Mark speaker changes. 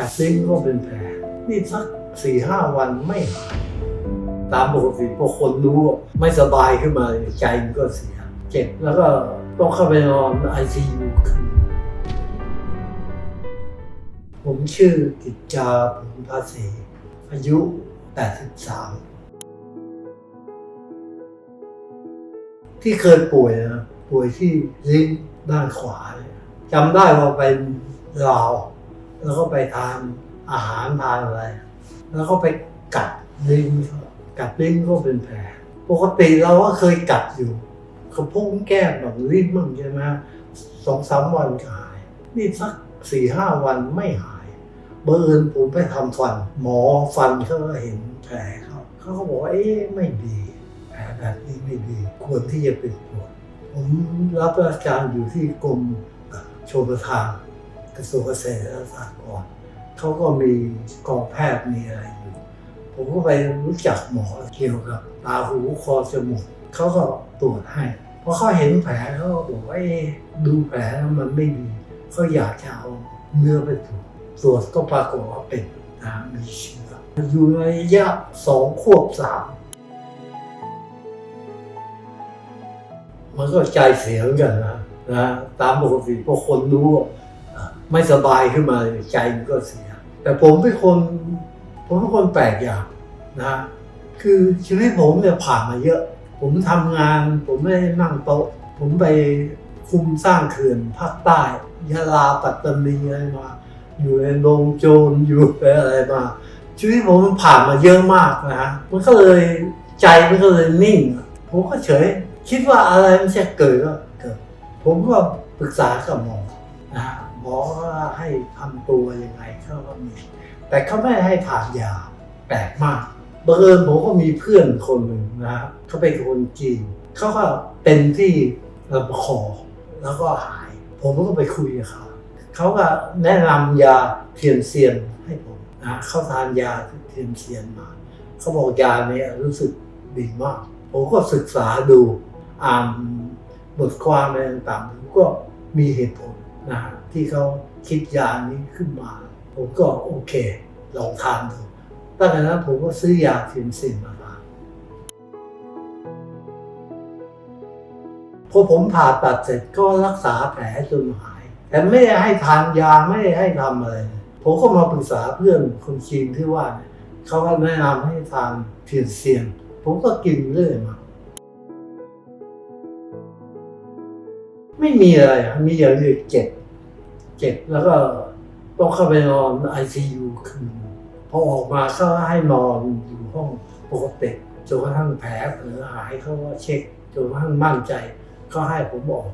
Speaker 1: กัดลิ้นก็เป็นแผลนี่สักสี่ห้าวันไม่หายตามปกติพอคนรู้ไม่สบายขึ้นมาใจมันก็เสีย เจ็บแล้วก็ต้องเข้าไปนอนไอซียูคืนผมชื่อกิจจาผลภาษีอายุ 83 ที่เคยป่วยนะป่วยที่ลิ้นด้านขวาจำได้ว่าไปลาว แล้วก็ไปทานอาหารทานอะไร แล้วก็ไปกัดลิ้นกัดลิ้นก็เป็นแผลปกติเราก็เคยกัดอยู่เขาพุ่งแก้มแบบลิ้นมั่งใช่ไหมสองสามวันหาย นี่สักสี่ห้าวันไม่หาย เบอร์เอิญผมไปทำฟัน หมอฟันเขาเห็นแผลเขาเขาก็บอกเอ๊ะไม่ดีแผลแบบนี้ไม่ดี ควรที่จะเป็นตรวจผมรับราชการอยู่ที่กรมชลประทาน กระทรวงเกษตรและสหกรณ์เขาก็มีกองแพทย์มีอะไรอยู่ ผมก็ไปรู้จักหมอเกี่ยวกับตาหูคอจมูกเขาก็ตรวจให้พอเขาเห็นแผลเขาก็บอกว่าเอ๊ดูแผลแล้วมันไม่ดีเขาอยากจะเอาเนื้อไปตรวจตรวจก็ปรากฏว่าเป็นนะมีเชื้ออยู่ในระยะสองขวบสามมันก็ใจเสียเหมือนกันนะนะตามปกติพอคนรู้ ไม่สบายขึ้นมาใจมันก็เสีย แต่ผมเป็นคน ผมเป็นคนแปลกอย่างนะคือชีวิตผมเนี่ยผ่านมาเยอะ ผมทำงาน ผมไม่ได้นั่งโต๊ะ ผมไปคุมสร้างเขื่อนภาคใต้ยะลาปัตตานีอะไรมา อยู่ในโรงโจรอยู่ในอะไรมาชีวิตผมมันผ่านมาเยอะมากนะฮะมันก็เลยใจมันก็เลยนิ่ง ผมก็เฉย คิดว่าอะไรมันจะเกิดก็เกิด ผมก็ปรึกษากับหมอนะฮะ หมอให้ทำตัวยังไงเขาก็มี แต่เขาไม่ให้ทานยาแปลกมากบังเอิญผมก็มีเพื่อนคนหนึ่งนะครับเขาเป็นคนจีนเขาก็เป็นที่ลำคอแล้วก็หาย ผมก็ไปคุยกับเขาเขาก็แนะนำยาเทียนเซียนให้ผมนะเขาทานยาเทียนเซียนมาเขาบอกยาเนี่ยรู้สึกดีมาก ผมก็ศึกษาดูอ่านบทความอะไรต่างๆผมก็มีเหตุผล นะที่เขาคิดยานี้ขึ้นมา ผมก็โอเค ลองทานดูตั้งแต่นั้นผมก็ซื้อยาเทียนซียนมาทานพอผมผ่าตัดเสร็จก็รักษาแผลจนหาย แต่ไม่ได้ให้ทานยาไม่ได้ให้ทำอะไร ผมก็มาปรึกษาเพื่อนคนจีนที่ว่าเนี่ยเขาก็แนะนำให้ทานเทียนเซียนผมก็กินเรื่อยมา ไม่มีอะไรมีอย่างเดียวเจ็บเจ็บแล้วก็ต้องเข้าไปนอนไอซียูคืนพอออกมาก็ให้นอนอยู่ห้องปกติจนกระทั่งแผลเผลอหายเขาก็เช็คจนกระทั่งมั่นใจ ก็ให้ผมออก